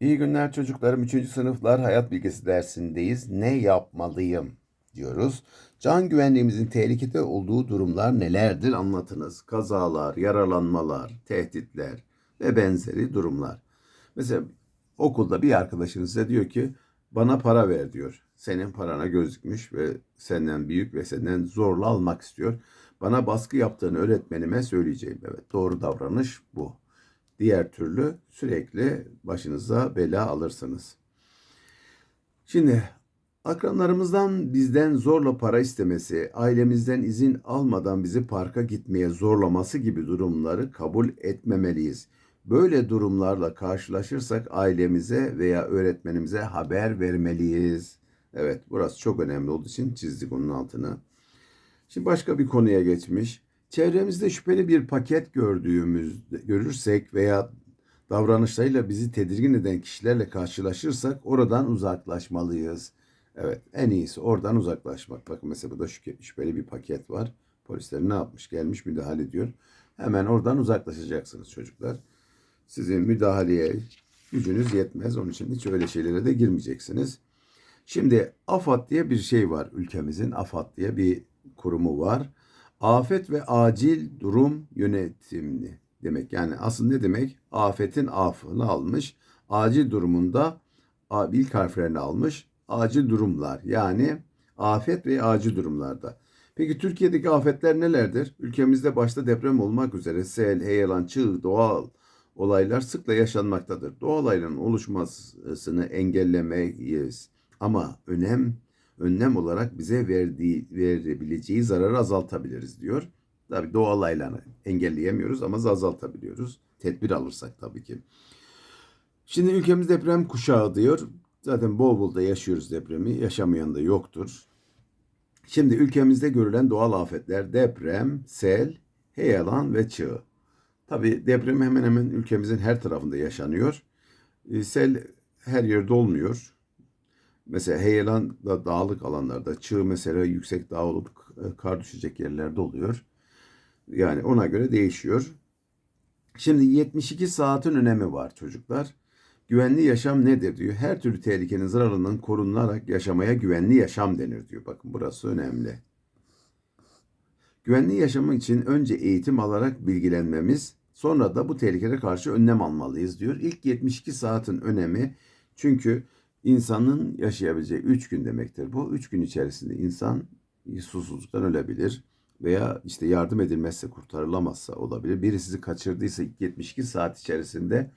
İyi günler çocuklarım. 3. sınıflar hayat bilgisi dersindeyiz. Ne yapmalıyım diyoruz. Can güvenliğimizin tehlikede olduğu durumlar nelerdir anlatınız. Kazalar, yaralanmalar, tehditler ve benzeri durumlar. Mesela okulda bir arkadaşınız size diyor ki bana para ver diyor. Senin parana gözükmüş ve senden büyük ve senden zorla almak istiyor. Bana baskı yaptığını öğretmenime söyleyeceğim. Evet doğru davranış bu. Diğer türlü sürekli başınıza bela alırsınız. Şimdi akranlarımızdan bizden zorla para istemesi, ailemizden izin almadan bizi parka gitmeye zorlaması gibi durumları kabul etmemeliyiz. Böyle durumlarla karşılaşırsak ailemize veya öğretmenimize haber vermeliyiz. Evet, burası çok önemli olduğu için çizdik onun altını. Şimdi başka bir konuya geçmiş. Çevremizde şüpheli bir paket gördüğümüz görürsek veya davranışlarıyla bizi tedirgin eden kişilerle karşılaşırsak oradan uzaklaşmalıyız. Evet, en iyisi oradan uzaklaşmak. Bakın mesela burada şüphe- şüpheli bir paket var. Polisler ne yapmış? Gelmiş müdahale ediyor. Hemen oradan uzaklaşacaksınız çocuklar. Sizin müdahaleye gücünüz yetmez. Onun için hiç öyle şeylere de girmeyeceksiniz. Şimdi AFAD diye bir şey var ülkemizin. AFAD diye bir kurumu var. Afet ve acil durum yönetimli demek. Yani aslında ne demek? Afetin afını almış. Acil durumunda ilk harflerini almış. Acil durumlar yani afet ve acil durumlarda. Peki Türkiye'deki afetler nelerdir? Ülkemizde başta deprem olmak üzere sel, heyelan, çığ, doğal olaylar sıkla yaşanmaktadır. Doğal olayların oluşmasını engellemeyiz. Ama önem önlem olarak bize verdiği verebileceği zararı azaltabiliriz diyor. Tabii doğal olaylarını engelleyemiyoruz ama azaltabiliyoruz. Tedbir alırsak tabii ki. Şimdi ülkemiz deprem kuşağı diyor. Zaten bol bol da yaşıyoruz depremi. Yaşamayan da yoktur. Şimdi ülkemizde görülen doğal afetler deprem, sel, heyelan ve çığ. Tabii deprem hemen hemen ülkemizin her tarafında yaşanıyor. E, Sel her yerde olmuyor. Mesela heyelan da dağlık alanlarda, çığ mesela yüksek dağ olup e, kar düşecek yerlerde oluyor. Yani ona göre değişiyor. Şimdi 72 saatin önemi var çocuklar. Güvenli yaşam nedir diyor. Her türlü tehlikenin zararından korunarak yaşamaya güvenli yaşam denir diyor. Bakın burası önemli. Güvenli yaşamın için önce eğitim alarak bilgilenmemiz, sonra da bu tehlikelere karşı önlem almalıyız diyor. İlk 72 saatin önemi çünkü insanın yaşayabileceği 3 gün demektir. Bu 3 gün içerisinde insan susuzluktan ölebilir veya işte yardım edilmezse kurtarılamazsa olabilir. Biri sizi kaçırdıysa ilk 72 saat içerisinde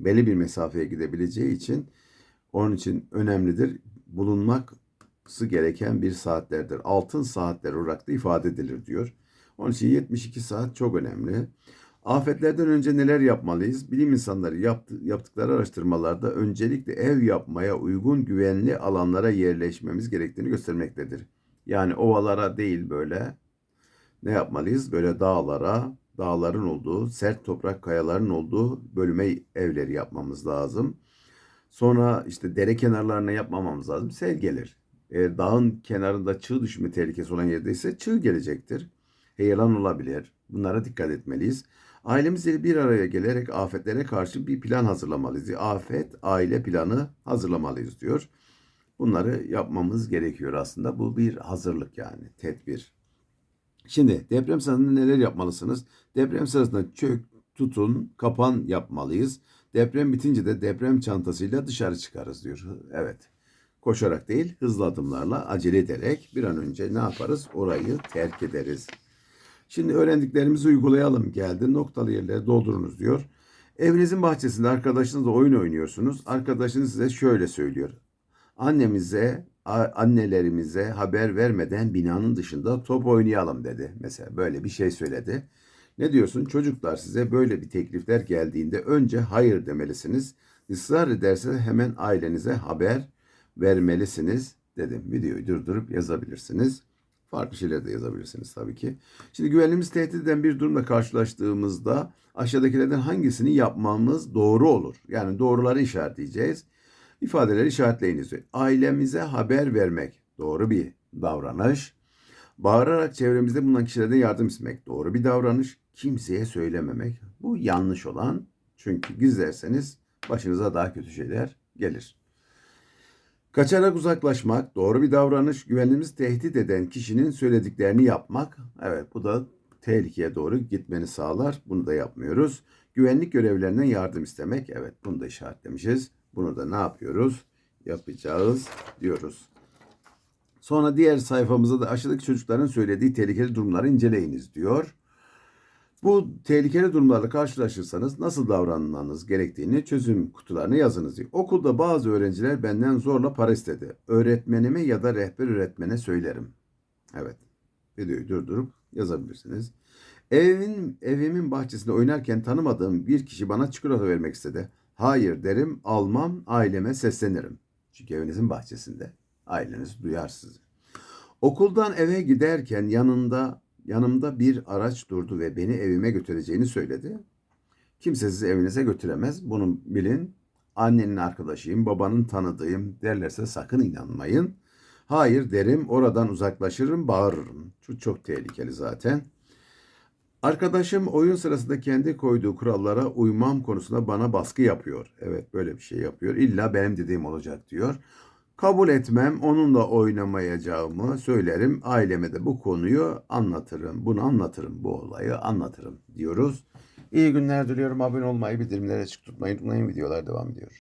belli bir mesafeye gidebileceği için onun için önemlidir. Bulunması gereken bir saatlerdir. Altın saatler olarak da ifade edilir diyor. Onun için 72 saat çok önemli. Afetlerden önce neler yapmalıyız? Bilim insanları yaptı, yaptıkları araştırmalarda öncelikle ev yapmaya uygun güvenli alanlara yerleşmemiz gerektiğini göstermektedir. Yani ovalara değil böyle ne yapmalıyız? Böyle dağlara, dağların olduğu, sert toprak kayaların olduğu bölüme evleri yapmamız lazım. Sonra işte dere kenarlarına yapmamamız lazım. Sel gelir. Eğer dağın kenarında çığ düşme tehlikesi olan yerdeyse çığ gelecektir. Heyelan olabilir. Bunlara dikkat etmeliyiz. Ailemizle bir araya gelerek afetlere karşı bir plan hazırlamalıyız. Afet aile planı hazırlamalıyız diyor. Bunları yapmamız gerekiyor aslında. Bu bir hazırlık yani, tedbir. Şimdi deprem sırasında neler yapmalısınız? Deprem sırasında çök, tutun, kapan yapmalıyız. Deprem bitince de deprem çantasıyla dışarı çıkarız diyor. Evet. Koşarak değil, hızlı adımlarla, acele ederek bir an önce ne yaparız? Orayı terk ederiz. Şimdi öğrendiklerimizi uygulayalım. Geldi noktalı yerleri doldurunuz diyor. Evinizin bahçesinde arkadaşınızla oyun oynuyorsunuz. Arkadaşınız size şöyle söylüyor. Annemize, annelerimize haber vermeden binanın dışında top oynayalım dedi. Mesela böyle bir şey söyledi. Ne diyorsun? Çocuklar size böyle bir teklifler geldiğinde önce hayır demelisiniz. Israr ederse hemen ailenize haber vermelisiniz dedim. Videoyu durdurup yazabilirsiniz. Farklı şeyler de yazabilirsiniz tabii ki. Şimdi güvenliğimiz tehdit eden bir durumla karşılaştığımızda aşağıdakilerden hangisini yapmamız doğru olur? Yani doğruları işaretleyeceğiz. İfadeleri işaretleyiniz. Ailemize haber vermek doğru bir davranış. Bağırarak çevremizde bulunan kişilerden yardım istemek doğru bir davranış. Kimseye söylememek bu yanlış olan. Çünkü gizlerseniz başınıza daha kötü şeyler gelir. Kaçarak uzaklaşmak, doğru bir davranış, güvenliğimizi tehdit eden kişinin söylediklerini yapmak. Evet bu da tehlikeye doğru gitmeni sağlar. Bunu da yapmıyoruz. Güvenlik görevlerinden yardım istemek. Evet bunu da işaretlemişiz. Bunu da ne yapıyoruz? Yapacağız diyoruz. Sonra diğer sayfamızda da aşağıdaki çocukların söylediği tehlikeli durumları inceleyiniz diyor. Bu tehlikeli durumlarla karşılaşırsanız nasıl davranmanız gerektiğini çözüm kutularına yazınız. Okulda bazı öğrenciler benden zorla para istedi. Öğretmenime ya da rehber öğretmene söylerim. Evet. Videoyu durdurup yazabilirsiniz. Evin, evimin bahçesinde oynarken tanımadığım bir kişi bana çikolata vermek istedi. Hayır derim, almam, aileme seslenirim. Çünkü evinizin bahçesinde. Aileniz duyar sizi. Okuldan eve giderken yanında yanımda bir araç durdu ve beni evime götüreceğini söyledi. Kimse sizi evinize götüremez. Bunu bilin. Annenin arkadaşıyım, babanın tanıdığım derlerse sakın inanmayın. Hayır derim, oradan uzaklaşırım, bağırırım. Çok, çok tehlikeli zaten. Arkadaşım oyun sırasında kendi koyduğu kurallara uymam konusunda bana baskı yapıyor. Evet böyle bir şey yapıyor. İlla benim dediğim olacak diyor. Kabul etmem, onunla oynamayacağımı söylerim. Aileme de bu konuyu anlatırım. Bunu anlatırım, bu olayı anlatırım diyoruz. İyi günler diliyorum. Abone olmayı, bildirimleri açık tutmayı unutmayın. Videolar devam ediyor.